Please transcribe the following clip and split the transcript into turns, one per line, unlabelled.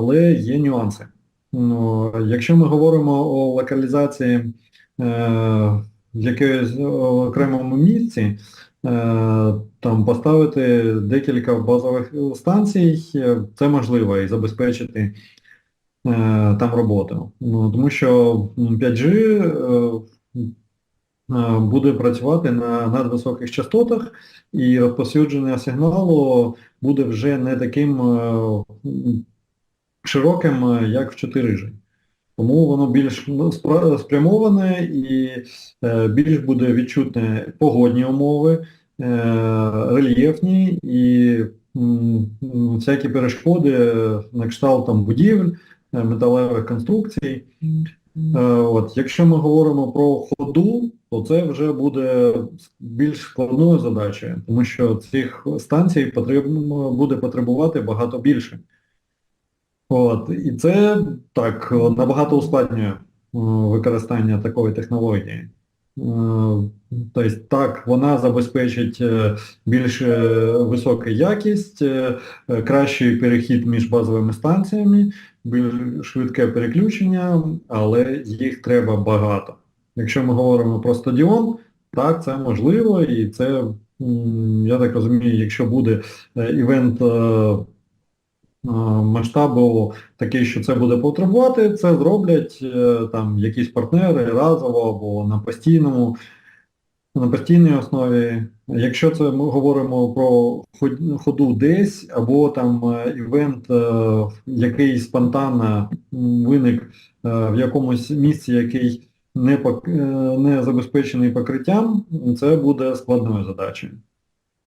але є нюанси. Ну, якщо ми говоримо о локалізації е, в якомусь окремому місці, е, там поставити декілька базових станцій, е, це можливо і забезпечити е, там роботу. Ну, тому що 5G е, е, буде працювати на надвисоких частотах, і розповсюдження сигналу буде вже не таким широким, е, як в 4G. Тому воно більш ну, спрямоване і е, більш буде відчутне погодні умови, е, рельєфні і всякі перешкоди на кшталт там, будівель, металевих конструкцій. От, якщо ми говоримо про ходу, то це вже буде більш складною задачею, тому що цих станцій потрібно буде потребувати багато більше. От, і це так набагато ускладнює е, використання такої технології. Е, Тобто так, вона забезпечить е, більш високу якість, кращий перехід між базовими станціями, більш швидке переключення, але їх треба багато. Якщо ми говоримо про стадіон, так, це можливо, і це, я так розумію, якщо буде івент масштабу такий, що це буде потребувати, це зроблять е, там якісь партнери разово або на постійному, на постійній основі. Якщо це ми говоримо про ходу десь, або там е, івент, е, який спонтанно виник е, в якомусь місці, який не, пок- е, не забезпечений покриттям, це буде складною задачею.